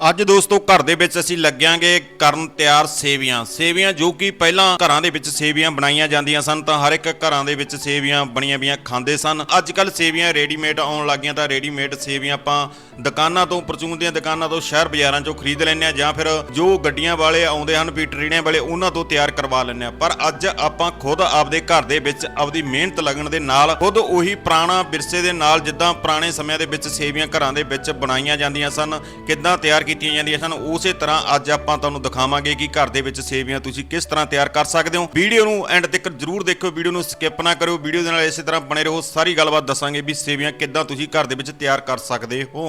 ਅੱਜ ਦੋਸਤੋ ਘਰ ਦੇ ਵਿੱਚ ਅਸੀਂ ਲੱਗਿਆਂਗੇ ਕਰਨ ਤਿਆਰ ਸੇਵੀਆਂ। ਸੇਵੀਆਂ ਜੋ ਕਿ ਪਹਿਲਾਂ ਘਰਾਂ ਦੇ ਵਿੱਚ ਸੇਵੀਆਂ ਬਣਾਈਆਂ ਜਾਂਦੀਆਂ ਸਨ, ਤਾਂ ਹਰ ਇੱਕ ਘਰਾਂ ਦੇ ਵਿੱਚ ਸੇਵੀਆਂ ਬਣੀਆਂ ਵੀਆਂ ਖਾਂਦੇ ਸਨ। ਅੱਜ ਕੱਲ ਸੇਵੀਆਂ ਰੈਡੀਮੇਡ ਆਉਣ ਲੱਗੀਆਂ, ਤਾਂ ਰੈਡੀਮੇਡ ਸੇਵੀਆਂ ਆਪਾਂ ਦੁਕਾਨਾਂ ਤੋਂ, ਪਰਚੂਨ ਦੀਆਂ ਦੁਕਾਨਾਂ ਤੋਂ ਸ਼ਹਿਰ ਬਾਜ਼ਾਰਾਂ ਚੋਂ ਖਰੀਦ ਲੈਂਦੇ ਆ ਜਾਂ ਫਿਰ ਜੋ ਗੱਡੀਆਂ ਵਾਲੇ ਆਉਂਦੇ ਹਨ ਪੀਟਰੀਆਂ ਵਾਲੇ, ਉਹਨਾਂ ਤੋਂ ਤਿਆਰ ਕਰਵਾ ਲੈਂਦੇ ਆ ਪਰ ਅੱਜ ਆਪਾਂ ਖੁਦ ਆਪਦੇ ਘਰ ਦੇ ਵਿੱਚ ਆਪਦੀ ਮਿਹਨਤ ਲੱਗਣ ਦੇ ਨਾਲ, ਖੁਦ ਉਹੀ ਪੁਰਾਣਾ ਵਿਰਸੇ ਦੇ ਨਾਲ, ਜਿੱਦਾਂ ਪੁਰਾਣੇ ਸਮਿਆਂ ਦੇ ਵਿੱਚ ਸੇਵੀਆਂ ਘਰਾਂ ਦੇ ਵਿੱਚ ਬਣਾਈਆਂ ਜਾਂਦੀਆਂ ਸਨ, ਕਿੱਦਾਂ ਤਿਆਰ ਕੀਤੀਆਂ ਜਾਂਦੀਆਂ ਸਨ। ਉਸੇ ਤਰ੍ਹਾਂ ਅੱਜ ਆਪਾਂ ਤੁਹਾਨੂੰ ਦਿਖਾਵਾਂਗੇ ਕਿ ਘਰ ਦੇ ਵਿੱਚ ਸੇਵੀਆਂ ਤੁਸੀਂ ਕਿਸ ਤਰ੍ਹਾਂ ਤਿਆਰ ਕਰ ਸਕਦੇ ਹੋ। ਵੀਡੀਓ ਨੂੰ ਐਂਡ ਤੱਕ ਜਰੂਰ ਦੇਖਿਓ, ਵੀਡੀਓ ਨੂੰ ਸਕਿਪ ਨਾ ਕਰਿਓ। ਵੀਡੀਓ ਦੇ ਨਾਲ ਇਸੇ ਤਰ੍ਹਾਂ ਬਣੇ ਰਹੋ। ਸਾਰੀ ਗੱਲਬਾਤ ਦੱਸਾਂਗੇ ਵੀ ਸੇਵੀਆਂ ਕਿੱਦਾਂ ਤੁਸੀਂ ਘਰ ਦੇ ਵਿੱਚ ਤਿਆਰ ਕਰ ਸਕਦੇ ਹੋ।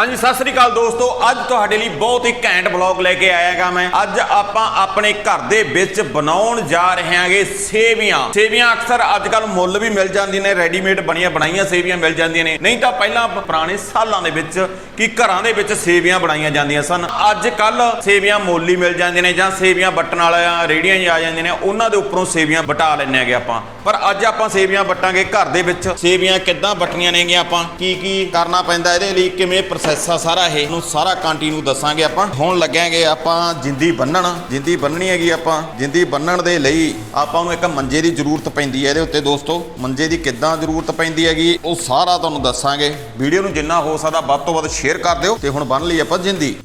ਹਾਂਜੀ, ਸਤਿ ਸ੍ਰੀ ਅਕਾਲ ਦੋਸਤੋ। ਅੱਜ ਤੁਹਾਡੇ ਲਈ ਬਹੁਤ ਹੀ ਘੈਂਟ ਬਲੌਗ ਲੈ ਕੇ ਆਇਆਗਾ ਮੈਂ। ਅੱਜ ਆਪਾਂ ਆਪਣੇ ਘਰ ਦੇ ਵਿੱਚ ਬਣਾਉਣ ਜਾ ਰਹੇ ਹਾਂਗੇ ਸੇਵੀਆਂ। ਸੇਵੀਆਂ ਅਕਸਰ ਅੱਜ ਕੱਲ ਮੁੱਲ ਵੀ ਮਿਲ ਜਾਂਦੀਆਂ ਨੇ, ਰੈਡੀਮੇਡ ਬਣੀਆਂ ਬਣਾਈਆਂ ਸੇਵੀਆਂ ਮਿਲ ਜਾਂਦੀਆਂ ਨੇ। ਨਹੀਂ ਤਾਂ ਪਹਿਲਾਂ ਪੁਰਾਣੇ ਸਾਲਾਂ ਦੇ ਵਿੱਚ ਕੀ ਘਰਾਂ ਦੇ ਵਿੱਚ ਸੇਵੀਆਂ ਬਣਾਈਆਂ ਜਾਂਦੀਆਂ ਸਨ। ਅੱਜ ਕੱਲ ਸੇਵੀਆਂ ਮੁੱਲ ਹੀ ਮਿਲ ਜਾਂਦੀਆਂ ਨੇ ਜਾਂ ਸੇਵੀਆਂ ਵੱਟਣ ਵਾਲੀਆਂ ਰੇੜੀਆਂ ਹੀ ਆ ਜਾਂਦੀਆਂ ਨੇ, ਉਹਨਾਂ ਦੇ ਉੱਪਰੋਂ ਸੇਵੀਆਂ ਵਟਾ ਲੈਂਦੇ ਆਗੇ ਆਪਾਂ। ਪਰ ਅੱਜ ਆਪਾਂ ਸੇਵੀਆਂ ਵਟਾਂਗੇ ਘਰ ਦੇ ਵਿੱਚ। ਸੇਵੀਆਂ ਕਿੱਦਾਂ ਵਟਣੀਆਂ ਨੇਗੀਆਂ ਆਪਾਂ? ਕੀ ਕੀ ਕਰਨਾ ਪੈਂਦਾ ਇਹਦੇ ਲਈ? ਕਿਵੇਂ ਪ੍ਰੋਸੈਸ ਆ ਸਾਰਾ ਇਹ। ਨੂੰ ਸਾਰਾ ਕੰਟੀਨਿਊ ਦੱਸਾਂਗੇ ਆਪਾਂ। ਹੁਣ ਲੱਗਾਂਗੇ ਆਪਾਂ ਜਿੰਦੀ ਬੰਨਣ। ਜਿੰਦੀ ਬੰਨਣੀ ਹੈਗੀ ਆਪਾਂ। ਜਿੰਦੀ ਬੰਨਣ ਦੇ ਲਈ ਆਪਾਂ ਨੂੰ ਇੱਕ ਮੰਜੇ ਦੀ ਜ਼ਰੂਰਤ ਪੈਂਦੀ ਹੈ ਇਹਦੇ ਉੱਤੇ ਦੋਸਤੋ। ਮੰਜੇ ਦੀ ਕਿੱਦਾਂ ਜ਼ਰੂਰਤ ਪੈਂਦੀ ਹੈਗੀ, ਉਹ ਸਾਰਾ ਤੁਹਾਨੂੰ ਦੱਸਾਂਗੇ। ਵੀਡੀਓ ਨੂੰ ਜਿੰਨਾ ਹੋ ਸਕਦਾ ਵੱਧ ਤੋਂ ਵੱਧ ਸ਼ੇਅਰ ਕਰ ਦਿਓ ਤੇ ਹੁਣ ਬੰਨ ਲਈ ਆਪਾਂ ਜਿੰਦੀ।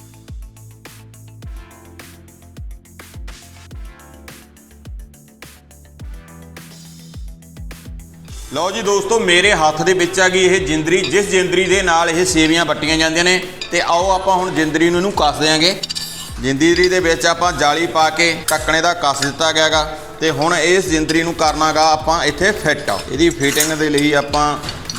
ਲਓ ਜੀ ਦੋਸਤੋ, ਮੇਰੇ ਹੱਥ ਦੇ ਵਿੱਚ ਆ ਗਈ ਇਹ ਜਿੰਦਰੀ। ਜਿਸ ਜਿੰਦਰੀ ਦੇ ਨਾਲ ਇਹ ਸੇਵੀਆਂ ਵੱਟੀਆਂ ਜਾਂਦੀਆਂ ਨੇ, ਤੇ ਆਓ ਆਪਾਂ ਹੁਣ ਜਿੰਦਰੀ ਨੂੰ ਇਹਨੂੰ ਕੱਸ ਦਿਆਂਗੇ। ਜਿੰਦਰੀ ਦੇ ਵਿੱਚ ਆਪਾਂ ਜਾਲੀ ਪਾ ਕੇ ਟੱਕਣੇ ਦਾ ਕੱਸ ਦਿੱਤਾ ਗਿਆਗਾ ਤੇ ਹੁਣ ਇਸ ਜਿੰਦਰੀ ਨੂੰ ਕਰਨਾਗਾ ਆਪਾਂ ਇੱਥੇ ਫਿੱਟ। ਇਹਦੀ ਫਿਟਿੰਗ ਦੇ ਲਈ ਆਪਾਂ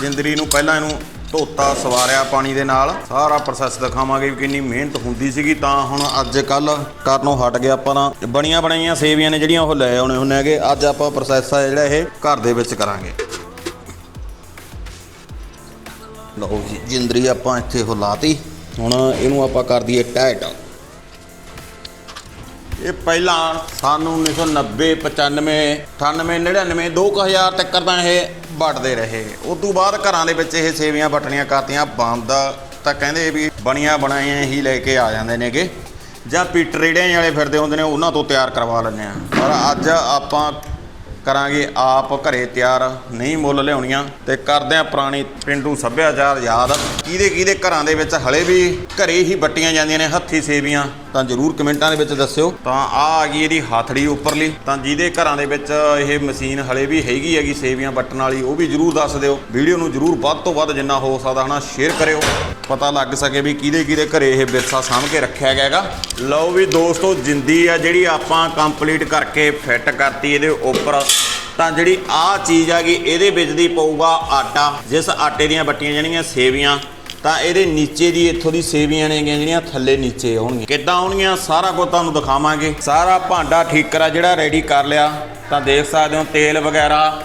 ਜਿੰਦਰੀ ਨੂੰ ਪਹਿਲਾਂ ਇਹਨੂੰ ਧੋਤਾ, ਸਵਾਰਿਆ ਪਾਣੀ ਦੇ ਨਾਲ। ਸਾਰਾ ਪ੍ਰੋਸੈਸ ਦਿਖਾਵਾਂਗੇ ਵੀ ਕਿੰਨੀ ਮਿਹਨਤ ਹੁੰਦੀ ਸੀਗੀ, ਤਾਂ ਹੁਣ ਅੱਜ ਕੱਲ ਕਰਨੋਂ ਹਟ ਗਿਆ ਆਪਾਂ ਤਾਂ। ਬਣੀਆਂ ਬਣਾਈਆਂ ਸੇਵੀਆਂ ਨੇ ਜਿਹੜੀਆਂ ਉਹ ਲੈ ਆਉਣੇ ਹੁੰਦੇ ਹੈਗੇ। ਅੱਜ ਆਪਾਂ ਪ੍ਰੋਸੈਸ ਆ ਜਿਹੜਾ ਇਹ ਘਰ ਦੇ ਵਿੱਚ ਕਰਾਂਗੇ। ਲਓ ਜੀ, ਜਿੰਦਰੀ ਆਪਾਂ ਇੱਥੇ ਉਹ ਲਾਤੀ। ਹੁਣ ਇਹਨੂੰ ਆਪਾਂ ਕਰ ਦਈਏ ਟਾਈਟ ਇਹ ਪਹਿਲਾਂ ਸਾਨੂੰ 1990 95 98 99 2000 ਤੱਕ ਤਾਂ ਇਹ ਵੱਟਦੇ ਰਹੇ। ਉਸ ਤੋਂ ਬਾਅਦ ਘਰਾਂ ਦੇ ਵਿੱਚ ਇਹ ਸੇਵੀਆਂ ਵਟਣੀਆਂ ਕਰਤੀਆਂ। ਬੰਦ ਤਾਂ ਕਹਿੰਦੇ ਵੀ ਬਣੀਆਂ ਬਣਾਈਆਂ ਹੀ ਲੈ ਕੇ ਆ ਜਾਂਦੇ ਨੇਗੇ। ਜਾਂ ਪੀਟਰੇੜਿਆਂ ਵਾਲੇ ਫਿਰਦੇ ਹੁੰਦੇ ਨੇ, ਉਹਨਾਂ ਤੋਂ ਤਿਆਰ ਕਰਵਾ ਲੈਂਦੇ ਆ ਪਰ ਅੱਜ ਆਪਾਂ ਕਰਾਂਗੇ, ਆਪ ਘਰੇ ਤਿਆਰ ਨਹੀਂ ਮੁੱਲ ਲਿਆਉਣੀਆਂ। ਤੇ ਕਰਦੇ ਆ ਪੁਰਾਣੀ ਪਿੰਡੂ ਸੱਭਿਆਚਾਰ ਯਾਦ। ਕਿਹਦੇ ਕਿਹਦੇ ਘਰਾਂ ਦੇ ਵਿੱਚ ਹਲੇ ਵੀ ਘਰੇ ਹੀ ਬੱਟੀਆਂ ਜਾਂਦੀਆਂ ਨੇ, ਹੱਥੀ ਸੇਵੀਆਂ। ਤਾਂ ਜਰੂਰ ਕਮੈਂਟਾਂ ਦੇ ਵਿੱਚ ਦੱਸਿਓ। ਤਾਂ ਆ ਆ ਗਈ ਇਹਦੀ ਹੱਥੜੀ ਉੱਪਰਲੀ। ਤਾਂ ਜਿਹਦੇ ਘਰਾਂ ਦੇ ਵਿੱਚ ਇਹ ਮਸ਼ੀਨ ਹਲੇ ਵੀ ਹੈਗੀ ਹੈਗੀ ਸੇਵੀਆਂ ਵੱਟਣ ਵਾਲੀ, ਉਹ ਵੀ ਜਰੂਰ ਦੱਸ ਦਿਓ। ਵੀਡੀਓ ਨੂੰ ਜਰੂਰ ਵੱਧ ਤੋਂ ਵੱਧ ਜਿੰਨਾ ਹੋ ਸਕਦਾ ਹਨਾ ਸ਼ੇਅਰ ਕਰਿਓ। ਪਤਾ ਲੱਗ ਸਕੇ ਵੀ ਕਿਹਦੇ ਕਿਹਦੇ ਘਰੇ ਇਹ ਵਿਰਸਾ ਸਾਂਭ ਕੇ ਰੱਖਿਆ ਗਿਆ ਹੈਗਾ। ਲਓ ਵੀ ਦੋਸਤੋ, ਜਿੰਦੀ ਆ ਜਿਹੜੀ ਆਪਾਂ ਕੰਪਲੀਟ ਕਰਕੇ ਫਿੱਟ ਕਰਤੀ ਇਹਦੇ ਉੱਪਰ। ਤਾਂ ਜਿਹੜੀ ਆ ਚੀਜ਼ ਆ ਗਈ, ਇਹਦੇ ਵਿੱਚ ਦੀ ਪਊਗਾ ਆਟਾ। ਜਿਸ ਆਟੇ ਦੀਆਂ ਬੱਟੀਆਂ ਜਾਣੀਆਂ ਸੇਵੀਆਂ। ਤਾਂ ਇਹਦੇ ਨੀਚੇ ਦੀ ਇੱਥੋਂ ਦੀ ਸੇਵੀਆਂ ਨੇਗੀਆਂ ਜਿਹੜੀਆਂ ਥੱਲੇ ਨੀਚੇ ਆਉਣਗੀਆਂ। ਕਿੱਦਾਂ ਆਉਣਗੀਆਂ, ਸਾਰਾ ਕੁਝ ਤੁਹਾਨੂੰ ਦਿਖਾਵਾਂਗੇ। ਸਾਰਾ ਭਾਂਡਾ ਠੀਕਰਾ ਜਿਹੜਾ ਰੈਡੀ ਕਰ ਲਿਆ। ਤਾਂ ਦੇਖ ਸਕਦੇ ਹੋ, ਤੇਲ ਵਗੈਰਾ।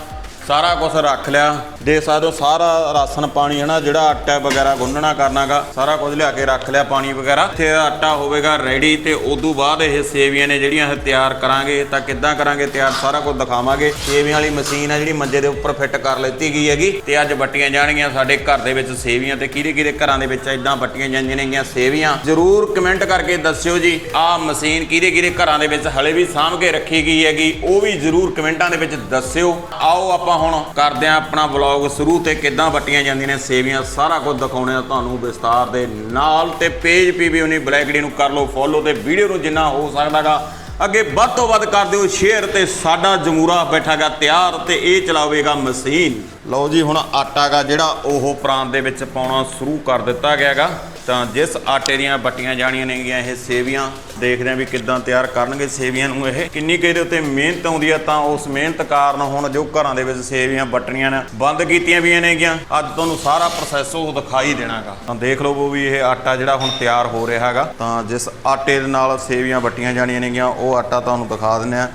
ਸਾਰਾ ਕੁਝ ਰੱਖ ਲਿਆ। ਦੇ ਸਕਦੇ ਹੋ, ਸਾਰਾ ਰਾਸ਼ਨ ਪਾਣੀ ਹੈ ਨਾ, ਜਿਹੜਾ ਆਟਾ ਵਗੈਰਾ ਗੁੰਨਣਾ ਕਰਨਾਗਾ, ਸਾਰਾ ਕੁਝ ਲਿਆ ਕੇ ਰੱਖ ਲਿਆ ਪਾਣੀ ਵਗੈਰਾ। ਤੇ ਆਟਾ ਹੋਵੇਗਾ ਰੈਡੀ ਤੇ ਉਦੋਂ ਬਾਅਦ ਇਹ ਸੇਵੀਆਂ ਨੇ ਜਿਹੜੀਆਂ ਇਹ ਤਿਆਰ ਕਰਾਂਗੇ, ਤਾਂ ਕਿੱਦਾਂ ਕਰਾਂਗੇ ਤਿਆਰ ਸਾਰਾ ਕੁਝ ਦਿਖਾਵਾਂਗੇ। ਸੇਵੀਆਂ ਵਾਲੀ ਮਸ਼ੀਨ ਆ ਜਿਹੜੀ ਮੰਜੇ ਦੇ ਉੱਪਰ ਫਿੱਟ ਕਰ ਲੈਤੀ ਗਈ ਹੈਗੀ, ਤੇ ਅੱਜ ਬੱਟੀਆਂ ਜਾਣਗੀਆਂ ਸਾਡੇ ਘਰ ਦੇ ਵਿੱਚ ਸੇਵੀਆਂ, ਤੇ ਕਿਹਦੇ ਕਿਹਦੇ ਘਰਾਂ ਦੇ ਵਿੱਚ ਇਦਾਂ ਬੱਟੀਆਂ ਜਾਂਦੀਆਂ ਨੇਗੀਆਂ ਸੇਵੀਆਂ। ਜਰੂਰ ਕਮੈਂਟ ਕਰਕੇ ਦੱਸਿਓ ਜੀ, ਆਹ ਮਸ਼ੀਨ ਕਿਹਦੇ ਕਿਹਦੇ ਘਰਾਂ ਦੇ ਵਿੱਚ ਹਲੇ ਵੀ ਸਾਂਭ ਕੇ ਰੱਖੀ ਗਈ ਹੈਗੀ, ਉਹ ਵੀ ਜਰੂਰ ਕਮੈਂਟਾਂ ਦੇ ਵਿੱਚ ਦੱਸਿਓ। ਆਓ ਆਪਾਂ ਹੁਣ ਕਰਦੇ ਆਂ ਆਪਣਾ ਵਲੌਗ। ਸ਼ੁਰੂ ਤੇ ਕਿੱਦਾਂ ਵੱਟੀਆਂ ਜਾਂਦੀਆਂ ਨੇ ਸੇਵੀਆਂ, ਸਾਰਾ ਕੁਝ ਦਿਖਾਉਣੇ ਆ ਤੁਹਾਨੂੰ ਵਿਸਤਾਰ ਦੇ ਨਾਲ। ਤੇ ਪੇਜ ਪੀਬੀ ਉਨੀ ਬਲੈਕ ਡੀ ਨੂੰ ਕਰ ਲਓ ਫੋਲੋ ਤੇ ਵੀਡੀਓ ਨੂੰ ਜਿੰਨਾ ਹੋ ਸਕਦਾਗਾ, ਅੱਗੇ ਵੱਧ ਤੋਂ ਵੱਧ ਕਰ ਦਿਓ ਸ਼ੇਅਰ ਤੇ ਸਾਡਾ ਜਮੂਰਾ ਬੈਠਾਗਾ ਤਿਆਰ ਤੇ ਇਹ ਚਲਾਵੇਗਾ ਮਸ਼ੀਨ। ਲਓ ਜੀ, ਹੁਣ ਆਟਾ ਗਾ ਜਿਹੜਾ ਉਹ ਪ੍ਰਾਂਤ ਦੇ ਵਿੱਚ ਪਾਉਣਾ ਸ਼ੁਰੂ ਕਰ ਦਿੱਤਾ ਗਿਆਗਾ। ਤਾਂ ਜਿਸ ਆਟੇ ਦੀਆਂ ਬੱਟੀਆਂ ਜਾਣੀਆਂ ਨੇਗੀਆਂ, ਇਹ ਸੇਵੀਆਂ, ਦੇਖਦੇ ਆਂ ਵੀ ਕਿੱਦਾਂ ਤਿਆਰ ਕਰਨਗੇ ਸੇਵੀਆਂ ਨੂੰ ਇਹ। ਕਿੰਨੀ ਕੁ ਇਹਦੇ ਉੱਤੇ ਮਿਹਨਤ ਆਉਂਦੀ ਆ, ਤਾਂ ਉਸ ਮਿਹਨਤ ਕਾਰਨ ਹੁਣ ਜੋ ਘਰਾਂ ਦੇ ਵਿੱਚ ਸੇਵੀਆਂ ਬੱਟਣੀਆਂ ਨੇ, ਬੰਦ ਕੀਤੀਆਂ ਵੀ ਨੇਗੀਆਂ। ਅੱਜ ਤੁਹਾਨੂੰ ਸਾਰਾ ਪ੍ਰੋਸੈਸ ਉਹ ਦਿਖਾਈ ਦੇਣਾਗਾ। ਤਾਂ ਦੇਖ ਲਓ ਵੀ ਇਹ ਆਟਾ ਜਿਹੜਾ ਹੁਣ ਤਿਆਰ ਹੋ ਰਿਹਾ ਹੈਗਾ। ਤਾਂ ਜਿਸ ਆਟੇ ਦੇ ਨਾਲ ਸੇਵੀਆਂ ਬੱਟੀਆਂ ਜਾਣੀਆਂ ਨੇਗੀਆਂ, ਉਹ ਆਟਾ ਤੁਹਾਨੂੰ ਦਿਖਾ ਦਿੰਦੇ ਆ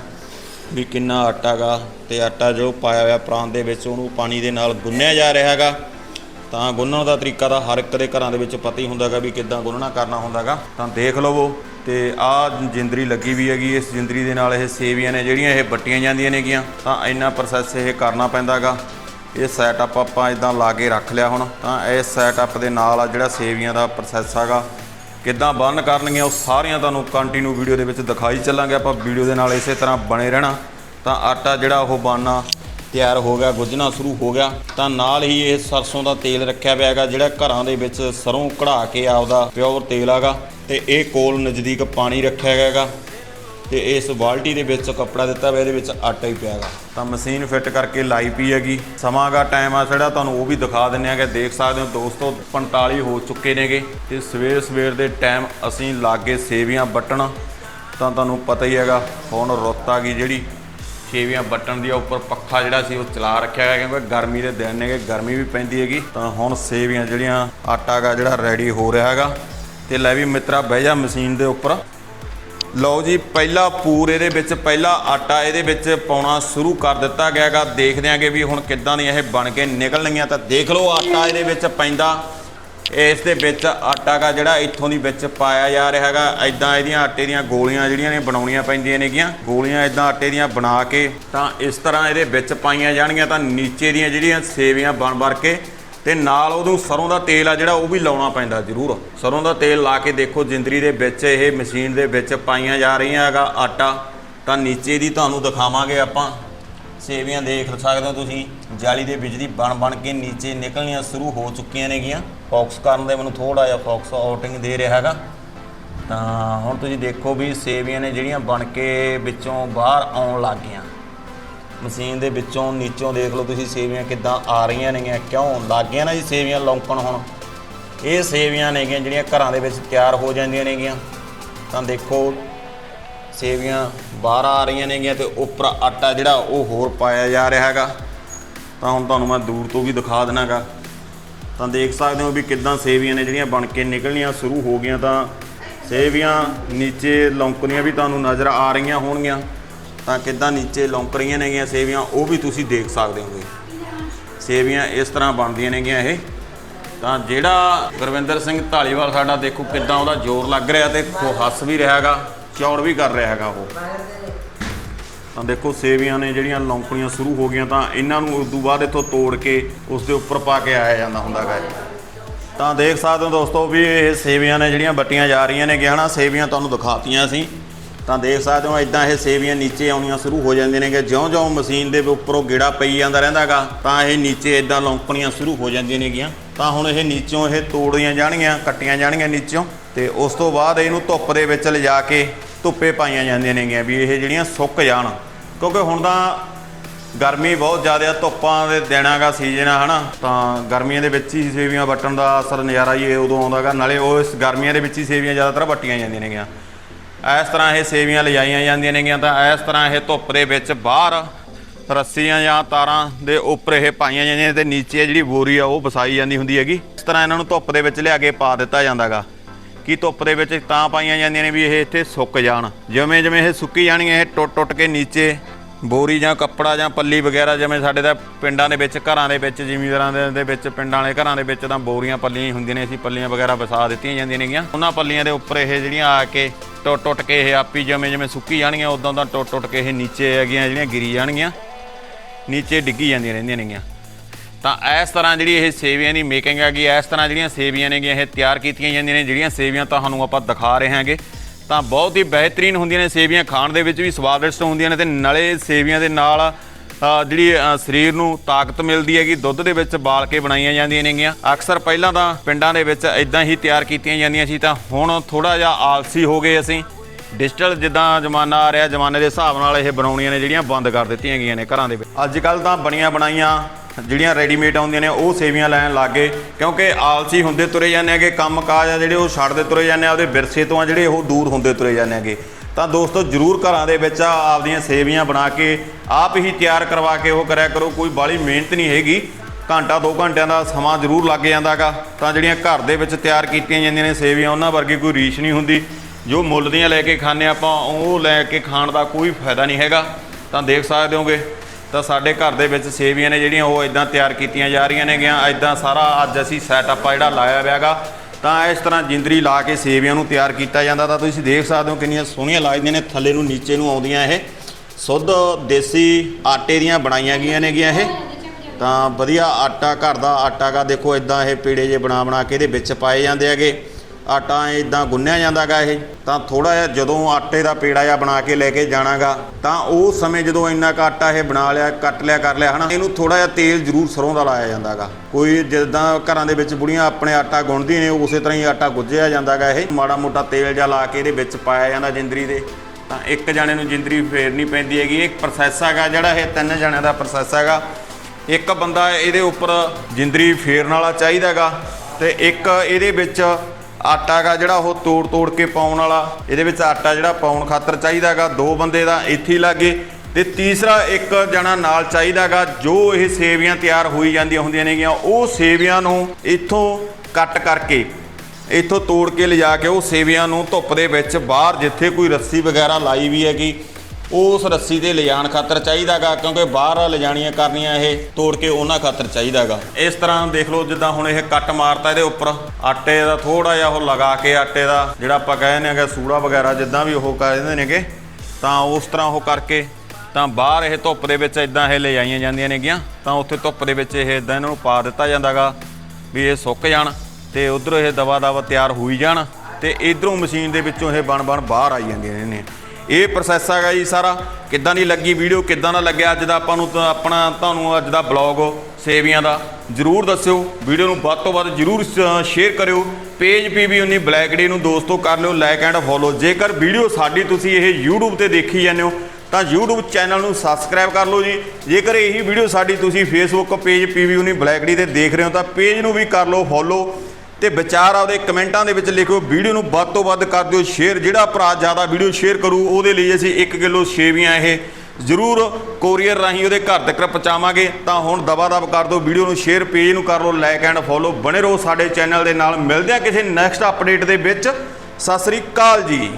ਵੀ ਕਿੰਨਾ ਆਟਾ ਗਾ। ਤੇ ਆਟਾ ਜੋ ਪਾਇਆ ਹੋਇਆ ਪ੍ਰਾਂਤ ਦੇ ਵਿੱਚ, ਉਹਨੂੰ ਪਾਣੀ ਦੇ ਨਾਲ ਗੁੰਨਿਆ ਜਾ ਰਿਹਾ ਹੈਗਾ। ਤਾਂ ਗੁੰਨਣ ਦਾ ਤਰੀਕਾ ਤਾਂ ਹਰ ਇੱਕ ਦੇ ਘਰਾਂ ਦੇ ਵਿੱਚ ਪਤਾ ਹੀ ਹੁੰਦਾਗਾ ਵੀ ਕਿੱਦਾਂ ਗੁੰਨਣਾ, ਕਰਨਾ ਹੁੰਦਾਗਾ ਤਾਂ ਦੇਖ ਲਵੋ, ਤੇ ਆਹ ਜਿੰਦਰੀ ਲੱਗੀ ਵੀ ਹੈਗੀ, ਇਸ ਜਿੰਦਰੀ ਦੇ ਨਾਲ ਇਹ ਸੇਵੀਆਂ ਨੇ ਜਿਹੜੀਆਂ ਇਹ ਵੱਟੀਆਂ ਜਾਂਦੀਆਂ ਨੇਗੀਆਂ, ਤਾਂ ਇੰਨਾ ਪ੍ਰੋਸੈਸ ਇਹ ਕਰਨਾ ਪੈਂਦਾਗਾ ਇਹ ਸੈਟਅਪ ਆਪਾਂ ਇਦਾਂ ਲਾ ਕੇ ਰੱਖ ਲਿਆ ਹੁਣ, ਤਾਂ ਇਸ ਸੈਟਅਪ ਦੇ ਨਾਲ ਆ ਜਿਹੜਾ ਸੇਵੀਆਂ ਦਾ ਪ੍ਰੋਸੈਸ ਹੈਗਾ, ਕਿੱਦਾਂ ਬੰਨ ਕਰਨਗੀਆਂ, ਉਹ ਸਾਰੀਆਂ ਤੁਹਾਨੂੰ ਕੰਟੀਨਿਊ ਵੀਡੀਓ ਦੇ ਵਿੱਚ ਦਿਖਾਈ ਚੱਲਾਂਗੇ। ਆਪਾਂ ਵੀਡੀਓ ਦੇ ਨਾਲ ਇਸੇ ਤਰ੍ਹਾਂ ਬਣੇ ਰਹਿਣਾ, ਤਾਂ ਆਟਾ ਜਿਹੜਾ ਉਹ ਬਣਨਾ ਤਿਆਰ ਹੋ ਗਿਆ, ਗੁੱਝਣਾ ਸ਼ੁਰੂ ਹੋ ਗਿਆ, ਤਾਂ ਨਾਲ ਹੀ ਇਹ ਸਰਸੋਂ ਦਾ ਤੇਲ ਰੱਖਿਆ ਪਿਆ ਹੈਗਾ, ਜਿਹੜਾ ਘਰਾਂ ਦੇ ਵਿੱਚ ਸਰੋਂ ਕਢਾ ਕੇ ਆਪਦਾ ਪਿਓਰ ਤੇਲ ਹੈਗਾ, ਤੇ ਇਹ ਕੋਲ ਨਜ਼ਦੀਕ ਪਾਣੀ ਰੱਖਿਆ ਹੈਗਾ, ਤੇ ਇਸ ਬਾਲਟੀ ਦੇ ਵਿੱਚ ਕੱਪੜਾ ਦਿੱਤਾ ਹੋਇਆ ਇਹਦੇ ਵਿੱਚ ਆਟਾ ਹੀ ਪਿਆ ਹੈਗਾ। ਤਾਂ ਮਸ਼ੀਨ ਫਿੱਟ ਕਰਕੇ ਲਾਈ ਪਈ ਹੈਗੀ, ਸਮਾਂ ਦਾ ਟਾਈਮ ਆ ਜਿਹੜਾ, ਤੁਹਾਨੂੰ ਉਹ ਵੀ ਦਿਖਾ ਦਿੰਨੇ ਆਗੇ ਦੇਖ ਸਕਦੇ ਹੋ ਦੋਸਤੋ 45 ਹੋ ਚੁੱਕੇ ਨੇਗੇ, ਤੇ ਸਵੇਰ ਸਵੇਰ ਦੇ ਟਾਈਮ ਅਸੀਂ ਲਾਗੇ ਸੇਵੀਆਂ ਵੱਟਣ, ਤਾਂ ਤੁਹਾਨੂੰ ਪਤਾ ਹੀ ਹੈਗਾ, ਹੁਣ ਰੁੱਤ ਆ ਗਈ ਜਿਹੜੀ ਛੇਵੀਆਂ ਵੱਟਣ ਦੀ ਆ, ਉੱਪਰ ਪੱਖਾ ਜਿਹੜਾ ਸੀ ਉਹ ਚਲਾ ਰੱਖਿਆ ਹੈਗਾ ਕਿਉਂਕਿ ਗਰਮੀ ਦੇ ਦਿਨ ਨੇਗੇ ਗਰਮੀ ਵੀ ਪੈਂਦੀ ਹੈਗੀ। ਤਾਂ ਹੁਣ ਸੇਵੀਆਂ ਜਿਹੜੀਆਂ ਆਟਾ ਗਾ ਜਿਹੜਾ ਰੈਡੀ ਹੋ ਰਿਹਾ ਹੈਗਾ। ਤੇ ਲੈ ਵੀ ਮਿੱਤਰਾ ਬਹਿ ਜਾ ਮਸ਼ੀਨ ਦੇ ਉੱਪਰ। ਲਓ ਜੀ ਪਹਿਲਾ ਪੂਰ ਇਹਦੇ ਵਿੱਚ ਪਹਿਲਾ ਆਟਾ ਇਹਦੇ ਵਿੱਚ ਪਾਉਣਾ ਸ਼ੁਰੂ ਕਰ ਦਿੱਤਾ ਗਿਆ ਹੈਗਾ। ਦੇਖਦੇ ਆਂਗੇ ਵੀ ਹੁਣ ਕਿੱਦਾਂ ਦੀਆਂ ਇਹ ਬਣ ਕੇ ਨਿਕਲਣਗੀਆਂ। ਤਾਂ ਦੇਖ ਲਓ ਆਟਾ ਇਹਦੇ ਵਿੱਚ ਪੈਂਦਾ। ਇਸ ਦੇ ਵਿੱਚ ਆਟਾ ਗਾ ਜਿਹੜਾ ਇੱਥੋਂ ਦੀ ਵਿੱਚ ਪਾਇਆ ਜਾ ਰਿਹਾ ਹੈਗਾ। ਐਦਾਂ ਇਹਦੀਆਂ ਆਟੇ ਦੀਆਂ ਗੋਲੀਆਂ ਜਿਹੜੀਆਂ ਨੇ ਬਣਾਉਣੀਆਂ ਪੈਂਦੀਆਂ ਨੇਗੀਆਂ। ਗੋਲੀਆਂ ਐਦਾਂ ਆਟੇ ਦੀਆਂ ਬਣਾ ਕੇ ਤਾਂ ਇਸ ਤਰ੍ਹਾਂ ਇਹਦੇ ਵਿੱਚ ਪਾਈਆਂ ਜਾਣਗੀਆਂ ਤਾਂ ਨੀਚੇ ਦੀਆਂ ਜਿਹੜੀਆਂ ਸੇਵੀਆਂ ਬਣ ਬਣ ਕੇ ਤੇ ਨਾਲ ਉਹਨੂੰ ਸਰੋਂ ਦਾ ਤੇਲ ਆ ਜਿਹੜਾ ਉਹ ਵੀ ਲਾਉਣਾ ਪੈਂਦਾ ਜ਼ਰੂਰ। ਸਰੋਂ ਦਾ ਤੇਲ ਲਾ ਕੇ ਦੇਖੋ ਜਿੰਦਰੀ ਦੇ ਵਿੱਚ ਇਹ ਮਸ਼ੀਨ ਦੇ ਵਿੱਚ ਪਾਈਆਂ ਜਾ ਰਹੀਆਂ ਹੈਗਾ ਆਟਾ। ਤਾਂ ਨੀਚੇ ਦੀ ਤੁਹਾਨੂੰ ਦਿਖਾਵਾਂਗੇ ਆਪਾਂ। ਸੇਵੀਆਂ ਦੇਖ ਸਕਦੇ ਹੋ ਤੁਸੀਂ। ਜਾਲੀ ਦੇ ਵਿੱਚ ਦੀ ਬਣ ਬਣ ਕੇ ਨੀਚੇ ਨਿਕਲਣੀਆਂ ਸ਼ੁਰੂ ਹੋ ਚੁੱਕੀਆਂ ਨੇਗੀਆਂ। ਫੋਕਸ ਕਰਨ ਦੇ ਮੈਨੂੰ ਥੋੜਾ ਜਿਹਾ ਫੋਕਸ ਆਊਟਿੰਗ ਦੇ ਰਿਹਾ ਹੈਗਾ। ਤਾਂ ਹੁਣ ਤੁਸੀਂ ਦੇਖੋ ਵੀ ਸੇਵੀਆਂ ਨੇ ਜਿਹੜੀਆਂ ਬਣ ਕੇ ਵਿੱਚੋਂ ਬਾਹਰ ਆਉਣ ਲੱਗ ਗਈਆਂ। ਮਸ਼ੀਨ ਦੇ ਵਿੱਚੋਂ ਨੀਚੋਂ ਦੇਖ ਲਓ ਤੁਸੀਂ ਸੇਵੀਆਂ ਕਿੱਦਾਂ ਆ ਰਹੀਆਂ ਨੇਗੀਆਂ, ਕਿਉਂ ਲੱਗ ਗਈਆਂ ਨਾ ਜੀ ਸੇਵੀਆਂ ਲੌਂਕਣ ਹੁਣ। ਇਹ ਸੇਵੀਆਂ ਨੇਗੀਆਂ ਜਿਹੜੀਆਂ ਘਰਾਂ ਦੇ ਵਿੱਚ ਤਿਆਰ ਹੋ ਜਾਂਦੀਆਂ ਨੇਗੀਆਂ। ਤਾਂ ਦੇਖੋ ਸੇਵੀਆਂ ਬਾਹਰ ਆ ਰਹੀਆਂ ਨੇਗੀਆਂ ਤੇ ਉੱਪਰ ਆਟਾ ਜਿਹੜਾ ਉਹ ਹੋਰ ਪਾਇਆ ਜਾ ਰਿਹਾ ਹੈਗਾ। ਤਾਂ ਹੁਣ ਤੁਹਾਨੂੰ ਮੈਂ ਦੂਰ ਤੋਂ ਵੀ ਦਿਖਾ ਦੇਣਾਗਾ ਤਾਂ ਦੇਖ ਸਕਦੇ ਹੋ ਵੀ ਕਿੱਦਾਂ ਸੇਵੀਆਂ ਨੇ ਜਿਹੜੀਆਂ ਬਣ ਕੇ ਨਿਕਲਣੀਆਂ ਸ਼ੁਰੂ ਹੋ ਗਈਆਂ ਤਾਂ ਸੇਵੀਆਂ ਨੀਚੇ ਲੌਂਕਣੀਆਂ ਵੀ ਤੁਹਾਨੂੰ ਨਜ਼ਰ ਆ ਰਹੀਆਂ ਹੋਣਗੀਆਂ। ਤਾਂ ਕਿੱਦਾਂ ਨੀਚੇ ਲੌਂਕ ਰਹੀਆਂ ਨੇਗੀਆਂ ਸੇਵੀਆਂ, ਉਹ ਵੀ ਤੁਸੀਂ ਦੇਖ ਸਕਦੇ ਹੋਗੇ। ਸੇਵੀਆਂ ਇਸ ਤਰ੍ਹਾਂ ਬਣਦੀਆਂ ਨੇਗੀਆਂ ਇਹ। ਤਾਂ ਜਿਹੜਾ ਗੁਰਵਿੰਦਰ ਸਿੰਘ ਢਾਲੀਵਾਲ ਸਾਡਾ ਦੇਖੋ ਕਿੱਦਾਂ ਉਹਦਾ ਜ਼ੋਰ ਲੱਗ ਰਿਹਾ ਤੇ ਉਹ ਹੱਸ ਵੀ ਰਿਹਾ ਹੈਗਾ। ਚੌੜ ਵੀ ਕਰ ਰਿਹਾ ਹੈਗਾ ਉਹ? ਤਾਂ ਦੇਖੋ, ਸੇਵੀਆਂ ਨੇ ਜਿਹੜੀਆਂ ਲੌਂਕਣੀਆਂ ਸ਼ੁਰੂ ਹੋ ਗਈਆਂ, ਤਾਂ ਇਹਨਾਂ ਨੂੰ ਉਸ ਤੋਂ ਬਾਅਦ ਇੱਥੋਂ ਤੋੜ ਕੇ ਉਸ ਦੇ ਉੱਪਰ ਪਾ ਕੇ ਆਇਆ ਜਾਂਦਾ ਹੁੰਦਾ ਗਾ ਤਾਂ ਦੇਖ ਸਕਦੇ ਹੋ ਦੋਸਤੋ ਵੀ ਇਹ ਸੇਵੀਆਂ ਨੇ ਜਿਹੜੀਆਂ ਬੱਟੀਆਂ ਜਾ ਰਹੀਆਂ ਨੇ ਹਨਾ? ਸੇਵੀਆਂ ਤੁਹਾਨੂੰ ਦਿਖਾਤੀਆਂ ਅਸੀਂ। ਤਾਂ ਦੇਖ ਸਕਦੇ ਹੋ ਇਦਾਂ ਇਹ ਸੇਵੀਆਂ ਨੀਚੇ ਆਉਣੀਆਂ ਸ਼ੁਰੂ ਹੋ ਜਾਂਦੀਆਂ ਨੇ ਕਿ ਜਿਉਂ-ਜਿਉਂ ਮਸ਼ੀਨ ਦੇ ਉੱਪਰੋਂ ਗੇੜਾ ਪਈ ਜਾਂਦਾ ਰਹਿੰਦਾਗਾ ਤਾਂ ਇਹ ਨੀਚੇ ਇਦਾਂ ਲੌਂਕਣੀਆਂ ਸ਼ੁਰੂ ਹੋ ਜਾਂਦੀਆਂ ਨੇਗੀਆਂ। ਤਾਂ ਹੁਣ ਇਹ ਨੀਚੋਂ ਇਹ ਤੋੜੀਆਂ ਜਾਣਗੀਆਂ, ਕੱਟੀਆਂ ਜਾਣਗੀਆਂ ਨੀਚੋਂ। ਤੇ ਉਸ ਤੋਂ ਬਾਅਦ ਇਹਨੂੰ ਧੁੱਪ ਦੇ ਵਿੱਚ ਲਿਜਾ ਕੇ ਧੁੱਪੇ ਪਾਈਆਂ ਜਾਂਦੀਆਂ ਨੇਗੀਆਂ ਵੀ ਇਹ ਜਿਹੜੀਆਂ ਸੁੱਕ ਜਾਣ। ਕਿਉਂਕਿ ਹੁਣ ਤਾਂ ਗਰਮੀ ਬਹੁਤ ਜ਼ਿਆਦਾ ਧੁੱਪਾਂ ਦੇ ਦਿਨਾਂਗਾ ਸੀਜ਼ਨ ਆ, ਹਨਾ? ਤਾਂ ਗਰਮੀਆਂ ਦੇ ਵਿੱਚ ਹੀ ਸੇਵੀਆਂ ਵੱਟਣ ਦਾ ਅਸਰ ਨਜ਼ਾਰਾ ਹੀ ਇਹ ਉਦੋਂ ਆਉਂਦਾਗਾ, ਨਾਲੇ ਉਹ ਇਸ ਗਰਮੀਆਂ ਦੇ ਵਿੱਚ ਹੀ ਸੇਵੀਆਂ ਜ਼ਿਆਦਾਤਰ ਵੱਟੀਆਂ ਜਾਂਦੀਆਂ ਨੇਗੀਆਂ। ਇਸ ਤਰ੍ਹਾਂ ਇਹ ਸੇਵੀਆਂ ਲਿਜਾਈਆਂ ਜਾਂਦੀਆਂ ਨੇਗੀਆਂ ਤਾਂ ਇਸ ਤਰ੍ਹਾਂ ਇਹ ਧੁੱਪ ਦੇ ਵਿੱਚ ਬਾਹਰ ਰੱਸੀਆਂ ਜਾਂ ਤਾਰਾਂ ਦੇ ਉੱਪਰ ਇਹ ਪਾਈਆਂ ਜਾਂਦੀਆਂ ਤੇ ਨੀਚੇ ਜਿਹੜੀ ਬੋਰੀ ਆ ਉਹ ਵਸਾਈ ਜਾਂਦੀ ਹੁੰਦੀ ਹੈਗੀ। ਇਸ ਤਰ੍ਹਾਂ ਇਹਨਾਂ ਨੂੰ ਧੁੱਪ ਦੇ ਵਿੱਚ ਲਿਆ ਕੇ ਪਾ ਦਿੱਤਾ ਜਾਂਦਾਗਾ। ਕਿ ਧੁੱਪ ਦੇ ਵਿੱਚ ਤਾਂ ਪਾਈਆਂ ਜਾਂਦੀਆਂ ਨੇ ਵੀ ਇਹ ਇੱਥੇ ਸੁੱਕ ਜਾਣ। ਜਿਵੇਂ ਜਿਵੇਂ ਇਹ ਸੁੱਕੀ ਜਾਣਗੀਆਂ, ਇਹ ਟੁੱਟ ਟੁੱਟ ਕੇ ਨੀਚੇ ਬੋਰੀ ਜਾਂ ਕੱਪੜਾ ਜਾਂ ਪੱਲੀ ਵਗੈਰਾ ਜਿਵੇਂ ਸਾਡੇ ਤਾਂ ਪਿੰਡਾਂ ਦੇ ਵਿੱਚ, ਘਰਾਂ ਦੇ ਵਿੱਚ, ਜ਼ਿਮੀਂਦਾਰਾਂ ਦੇ ਵਿੱਚ, ਪਿੰਡਾਂ ਵਾਲੇ ਘਰਾਂ ਦੇ ਵਿੱਚ ਤਾਂ ਬੋਰੀਆਂ ਪੱਲੀਆਂ ਹੀ ਹੁੰਦੀਆਂ ਨੇ। ਅਸੀਂ ਪੱਲੀਆਂ ਵਗੈਰਾ ਵਸਾ ਦਿੱਤੀਆਂ ਜਾਂਦੀਆਂ ਨੇਗੀਆਂ। ਉਹਨਾਂ ਪੱਲੀਆਂ ਦੇ ਉੱਪਰ ਇਹ ਜਿਹੜੀਆਂ ਆ ਕੇ ਟੁੱਟ ਟੁੱਟ ਕੇ ਇਹ ਆਪੀ ਜਿਵੇਂ ਜਿਵੇਂ ਸੁੱਕੀ ਜਾਣਗੀਆਂ, ਉਦੋਂ ਤਾਂ ਟੁੱਟ ਟੁੱਟ ਕੇ ਇਹ ਨੀਚੇ ਹੈਗੀਆਂ ਜਿਹੜੀਆਂ ਗਿਰੀ ਜਾਣਗੀਆਂ। ਨੀਚੇ ਡਿੱਗੀ ਜਾਂਦੀਆਂ ਰਹਿੰਦੀਆਂ ਨੇਗੀਆਂ। ਤਾਂ ਇਸ ਤਰ੍ਹਾਂ ਜਿਹੜੀ ਇਹ ਸੇਵੀਆਂ ਦੀ ਮੇਕਿੰਗ ਹੈਗੀ, ਇਸ ਤਰ੍ਹਾਂ ਜਿਹੜੀਆਂ ਸੇਵੀਆਂ ਨੇਗੀਆਂ ਇਹ ਤਿਆਰ ਕੀਤੀਆਂ ਜਾਂਦੀਆਂ ਨੇ, ਜਿਹੜੀਆਂ ਸੇਵੀਆਂ ਤੁਹਾਨੂੰ ਆਪਾਂ ਦਿਖਾ ਰਹੇ ਹਾਂਗੇ। ਤਾਂ ਬਹੁਤ ਹੀ ਬਿਹਤਰੀਨ ਹੁੰਦੀਆਂ ਨੇ ਸੇਵੀਆਂ, ਖਾਣ ਦੇ ਵਿੱਚ ਵੀ ਸਵਾਦਿਸ਼ਟ ਹੁੰਦੀਆਂ ਨੇ ਤੇ ਨਾਲੇ ਸੇਵੀਆਂ ਦੇ ਨਾਲ ਜਿਹੜੀ ਸਰੀਰ ਨੂੰ ਤਾਕਤ ਮਿਲਦੀ ਹੈਗੀ, ਦੁੱਧ ਦੇ ਵਿੱਚ ਬਾਲ ਕੇ ਬਣਾਈਆਂ ਜਾਂਦੀਆਂ ਨੇਗੀਆਂ। ਅਕਸਰ ਪਹਿਲਾਂ ਤਾਂ ਪਿੰਡਾਂ ਦੇ ਵਿੱਚ ਇਦਾਂ ਹੀ ਤਿਆਰ ਕੀਤੀਆਂ ਜਾਂਦੀਆਂ ਸੀ, ਤਾਂ ਹੁਣ ਥੋੜਾ ਜਿਹਾ ਆਲਸੀ ਹੋ ਗਏ ਅਸੀਂ। ਡਿਜੀਟਲ ਜਿੱਦਾਂ ਜ਼ਮਾਨਾ ਆ ਰਿਹਾ, ਜ਼ਮਾਨੇ ਦੇ ਹਿਸਾਬ ਨਾਲ ਇਹ ਬਣਾਉਣੀਆਂ ਨੇ, ਜਿਹੜੀਆਂ ਬੰਦ ਕਰ ਦਿੱਤੀਆਂ ਗਈਆਂ ਨੇ ਘਰਾਂ ਦੇ ਵਿੱਚ। ਅੱਜ ਕੱਲ ਤਾਂ ਬਣੀਆਂ ਬਣਾਈਆਂ ਜਿਹੜੀਆਂ ਰੈਡੀਮੇਡ ਆਉਂਦੀਆਂ ਨੇ, ਉਹ ਸੇਵੀਆਂ ਲੈਣ ਲੱਗ ਗਏ। ਕਿਉਂਕਿ ਆਲਸੀ ਹੁੰਦੇ ਤੁਰੇ ਜਾਂਦੇ ਹੈਗੇ ਕੰਮ ਕਾਜ ਆ ਜਿਹੜੇ, ਉਹ ਛੱਡਦੇ ਤੁਰੇ ਜਾਂਦੇ ਆ ਉਹਦੇ ਵਿਰਸੇ ਤੋਂ ਆ ਜਿਹੜੇ, ਉਹ ਦੂਰ ਹੁੰਦੇ ਤੁਰੇ ਜਾਂਦੇ ਹੈਗੇ। ਤਾਂ ਦੋਸਤੋ, ਜਰੂਰ ਘਰਾਂ ਦੇ ਵਿੱਚ ਆਪਦੀਆਂ ਸੇਵੀਆਂ ਬਣਾ ਕੇ, ਆਪ ਹੀ ਤਿਆਰ ਕਰਵਾ ਕੇ ਉਹ ਕਰਿਆ ਕਰੋ, ਕੋਈ ਬਾਲੀ ਮਿਹਨਤ ਨਹੀਂ ਹੈਗੀ। ਘੰਟਾ 2 ਘੰਟਿਆਂ ਦਾ ਸਮਾਂ ਜ਼ਰੂਰ ਲੱਗ ਜਾਂਦਾਗਾ ਤਾਂ ਜਿਹੜੀਆਂ ਘਰ ਦੇ ਵਿੱਚ ਤਿਆਰ ਕੀਤੀਆਂ ਜਾਂਦੀਆਂ ਨੇ ਸੇਵੀਆਂ, ਉਹਨਾਂ ਵਰਗੀ ਕੋਈ ਰੀਸ਼ ਨਹੀਂ ਹੁੰਦੀ। ਜੋ ਮੁੱਲ ਦੀਆਂ ਲੈ ਕੇ ਖਾਂਦੇ ਆਪਾਂ, ਉਹ ਲੈ ਕੇ ਖਾਣ ਦਾ ਕੋਈ ਫਾਇਦਾ ਨਹੀਂ ਹੈਗਾ। ਤਾਂ ਦੇਖ ਸਕਦੇ ਹੋਗੇ ਤਾਂ ਸਾਡੇ ਘਰ ਦੇ ਵਿੱਚ ਸੇਵੀਆਂ ਨੇ ਜਿਹੜੀਆਂ ਉਹ ਇਦਾਂ ਤਿਆਰ ਕੀਤੀਆਂ ਜਾ ਰਹੀਆਂ ਨੇਗੀਆਂ। ਇਦਾਂ ਸਾਰਾ ਅੱਜ ਅਸੀਂ ਸੈਟਅਪ ਆ ਜਿਹੜਾ ਲਾਇਆ ਹੋਇਆਗਾ ਤਾਂ ਇਸ ਤਰ੍ਹਾਂ ਜਿੰਦਰੀ ਲਾ ਕੇ ਸੇਵੀਆਂ ਨੂੰ ਤਿਆਰ ਕੀਤਾ ਜਾਂਦਾ ਤਾਂ ਤੁਸੀਂ ਦੇਖ ਸਕਦੇ ਹੋ ਕਿੰਨੀਆਂ ਸੋਹਣੀਆਂ ਲੱਗਦੀਆਂ ਨੇ, ਥੱਲੇ ਨੂੰ ਨੀਚੇ ਨੂੰ ਆਉਂਦੀਆਂ ਇਹ। ਸੁੱਧ ਦੇਸੀ ਆਟੇ ਦੀਆਂ ਬਣਾਈਆਂ ਗਈਆਂ ਨੇਗੀਆਂ ਇਹ। ਤਾਂ ਵਧੀਆ ਆਟਾ ਘਰ ਦਾ ਆਟਾ ਗਾ ਦੇਖੋ ਇਦਾਂ ਇਹ ਪੀੜੇ ਜੇ ਬਣਾ ਬਣਾ ਕੇ ਇਹਦੇ ਵਿੱਚ ਪਾਏ ਜਾਂਦੇ ਹੈਗੇ। ਆਟਾ ਇਦਾਂ ਗੁੰਨਿਆ ਜਾਂਦਾਗਾ ਇਹ। ਤਾਂ ਥੋੜਾ ਜਿਹਾ ਜਦੋਂ ਆਟੇ ਦਾ ਪੇੜਾ ਜਿਹਾ ਬਣਾ ਕੇ ਲੈ ਕੇ ਜਾਣਾਗਾ, ਤਾਂ ਉਹ ਸਮੇਂ ਜਦੋਂ ਇੰਨਾ ਕੁ ਆਟਾ ਇਹ ਬਣਾ ਲਿਆ, ਕੱਟ ਲਿਆ, ਕਰ ਲਿਆ, ਹਨਾ, ਇਹਨੂੰ ਥੋੜਾ ਜਿਹਾ ਤੇਲ ਜ਼ਰੂਰ ਸਰੋਂ ਦਾ ਲਾਇਆ ਜਾਂਦਾਗਾ। ਕੋਈ ਜਿੱਦਾਂ ਘਰਾਂ ਦੇ ਵਿੱਚ ਬੁੜੀਆਂ ਆਪਣੇ ਆਟਾ ਗੁੰਨਦੀਆਂ ਨੇ, ਉਸੇ ਤਰ੍ਹਾਂ ਹੀ ਆਟਾ ਗੁੱਜਿਆ ਜਾਂਦਾਗਾ ਇਹ। ਮਾੜਾ ਮੋਟਾ ਤੇਲ ਜਿਹਾ ਲਾ ਕੇ ਇਹਦੇ ਵਿੱਚ ਪਾਇਆ ਜਾਂਦਾ ਜਿੰਦਰੀ ਦੇ। ਤਾਂ ਇੱਕ ਜਣੇ ਨੂੰ ਜਿੰਦਰੀ ਫੇਰਨੀ ਪੈਂਦੀ ਹੈਗੀ। ਇਹ ਪ੍ਰੋਸੈਸ ਹੈਗਾ, ਜਿਹੜਾ ਇਹ ਤਿੰਨ ਜਣਿਆਂ ਦਾ ਪ੍ਰੋਸੈਸ ਹੈਗਾ। ਇੱਕ ਬੰਦਾ ਇਹਦੇ ਉੱਪਰ ਜਿੰਦਰੀ ਫੇਰਨ ਵਾਲਾ ਚਾਹੀਦਾਗਾ ਤੇ ਇੱਕ ਇਹਦੇ ਵਿੱਚ ਆਟਾ ਗਾ ਜਿਹੜਾ ਉਹ ਤੋੜ ਤੋੜ ਕੇ ਪਾਉਣ ਵਾਲਾ। ਇਹਦੇ ਵਿੱਚ ਆਟਾ ਜਿਹੜਾ ਪਾਉਣ ਖਾਤਰ ਚਾਹੀਦਾਗਾ, ਦੋ ਬੰਦੇ ਦਾ ਇੱਥੇ ਹੀ ਲੱਗੇ। ਤੇ ਤੀਸਰਾ ਇੱਕ ਜਣਾ ਨਾਲ ਚਾਹੀਦਾਗਾ, ਜੋ ਇਹ ਸੇਵੀਆਂ ਤਿਆਰ ਹੋਈ ਜਾਂਦੀਆਂ ਹੁੰਦੀਆਂ ਨੇਗੀਆਂ, ਉਹ ਸੇਵੀਆਂ ਨੂੰ ਇੱਥੋਂ ਕੱਟ ਕਰਕੇ, ਇੱਥੋਂ ਤੋੜ ਕੇ ਲਿਜਾ ਕੇ ਉਹ ਸੇਵੀਆਂ ਨੂੰ ਧੁੱਪ ਦੇ ਵਿੱਚ ਬਾਹਰ ਜਿੱਥੇ ਕੋਈ ਰੱਸੀ ਵਗੈਰਾ ਲਾਈ ਵੀ ਹੈਗੀ ਉਸ ਰੱਸੀ ਤੇ ਲਿਜਾਣ ਖਾਤਰ ਚਾਹੀਦਾਗਾ, ਕਿਉਂਕਿ ਬਾਹਰ ਲਿਜਾਣੀਆਂ ਕਰਨੀਆਂ ਇਹ, ਤੋੜ ਕੇ ਉਹਨਾਂ ਖਾਤਰ ਚਾਹੀਦਾਗਾ। ਇਸ ਤਰ੍ਹਾਂ ਦੇਖ ਲਓ, ਜਿੱਦਾਂ ਹੁਣ ਇਹ ਕੱਟ ਮਾਰਤਾ ਇਹਦੇ ਉੱਪਰ। ਆਟੇ ਦਾ ਥੋੜਾ ਜਿਹਾ ਉਹ ਲਗਾ ਕੇ ਆਟੇ ਦਾ, ਜਿਹੜਾ ਆਪਾਂ ਕਹਿੰਦੇ ਹੈਗੇ ਸੂੜਾ ਵਗੈਰਾ ਜਿੱਦਾਂ ਵੀ ਉਹ ਕਹਿੰਦੇ ਨੇਗੇ, ਤਾਂ ਉਸ ਤਰ੍ਹਾਂ ਉਹ ਕਰਕੇ, ਤਾਂ ਬਾਹਰ ਇਹ ਧੁੱਪ ਦੇ ਵਿੱਚ ਇਦਾਂ ਇਹ ਲਿਜਾਈਆਂ ਜਾਂਦੀਆਂ ਨੇਗੀਆਂ, ਤਾਂ ਉੱਥੇ ਧੁੱਪ ਦੇ ਵਿੱਚ ਇਹ ਇਦਾਂ ਇਹਨਾਂ ਨੂੰ ਪਾ ਦਿੱਤਾ ਜਾਂਦਾਗਾ ਵੀ ਇਹ ਸੁੱਕ ਜਾਣ ਤੇ ਉਧਰੋਂ ਇਹ ਦਵਾ ਦਵਾ ਤਿਆਰ ਹੋਈ ਜਾਣ ਤੇ ਇਧਰੋਂ ਮਸ਼ੀਨ ਦੇ ਵਿੱਚੋਂ ਇਹ ਬਣ ਬਣ ਬਾਹਰ ਆਈ ਜਾਂਦੀਆਂ ਨੇ ਇਹ ਪ੍ਰੋਸੈਸ ਹੈਗਾ ਜੀ ਸਾਰਾ। ਕਿੱਦਾਂ ਦੀ ਲੱਗੀ ਵੀਡੀਓ ਕਿੱਦਾਂ ਦਾ ਲੱਗਿਆ ਅੱਜ ਦਾ ਆਪਾਂ ਨੂੰ ਆਪਣਾ ਤੁਹਾਨੂੰ ਅੱਜ ਦਾ ਬਲੌਗ ਸੇਵੀਆਂ ਦਾ। ਜਰੂਰ ਦੱਸਿਓ ਵੀਡੀਓ ਨੂੰ ਵੱਧ ਤੋਂ ਵੱਧ ਜਰੂਰ ਸ਼ੇਅਰ ਕਰਿਓ। ਪੇਜ ਪੀਬੀ19 ਬਲੈਕ ਡੇ ਨੂੰ ਦੋਸਤੋ ਕਰ ਲਿਓ ਲਾਈਕ ਐਂਡ ਫੋਲੋ ਜੇਕਰ ਵੀਡੀਓ ਸਾਡੀ ਤੁਸੀਂ ਇਹ YouTube ਤੇ ਦੇਖੀ ਜਾਂਦੇ ਹੋ, ਤਾਂ YouTube ਚੈਨਲ ਨੂੰ ਸਬਸਕ੍ਰਾਈਬ ਕਰ ਲਓ ਜੀ। ਜੇਕਰ ਇਹੀ ਵੀਡੀਓ ਸਾਡੀ ਤੁਸੀਂ Facebook ਪੇਜ ਪੀਵੀ19 ਬਲੈਕ ਡੀ ਤੇ ਦੇਖ ਰਹੇ ਹੋ, ਤਾਂ ਪੇਜ ਨੂੰ ਵੀ ਕਰ ਲਓ ਫੋਲੋ ਤੇ ਵਿਚਾਰ ਆਪਦੇ ਕਮੈਂਟਾਂ ਦੇ ਵਿੱਚ ਲਿਖਿਓ ਵੀਡੀਓ ਨੂੰ ਵੱਧ ਤੋਂ ਵੱਧ ਕਰ ਦਿਓ ਸ਼ੇਅਰ ਜਿਹੜਾ ਭਰਾ ਜ਼ਿਆਦਾ ਵੀਡੀਓ ਸ਼ੇਅਰ ਕਰੂ, ਉਹਦੇ ਲਈ ਅਸੀਂ 1 ਕਿਲੋ ਸੇਵੀਆਂ ਇਹ। ਜ਼ਰੂਰ ਕੋਰੀਅਰ ਰਾਹੀਂ ਉਹਦੇ ਘਰ ਤੱਕ ਪਹੁੰਚਾਵਾਂਗੇ, ਤਾਂ ਹੁਣ ਦਬਾ ਦਬ ਕਰ ਦਿਓ, ਵੀਡੀਓ ਨੂੰ ਸ਼ੇਅਰ ਪੇਜ ਨੂੰ ਕਰ ਲਓ ਲਾਈਕ ਐਂਡ ਫੋਲੋ ਬਣੇ ਰਹੋ ਸਾਡੇ ਚੈਨਲ ਦੇ ਨਾਲ, ਮਿਲਦੇ ਆ ਕਿਸੇ ਨੈਕਸਟ ਅਪਡੇਟ ਦੇ ਵਿੱਚ। ਸਤਿ ਸ੍ਰੀ ਅਕਾਲ ਜੀ।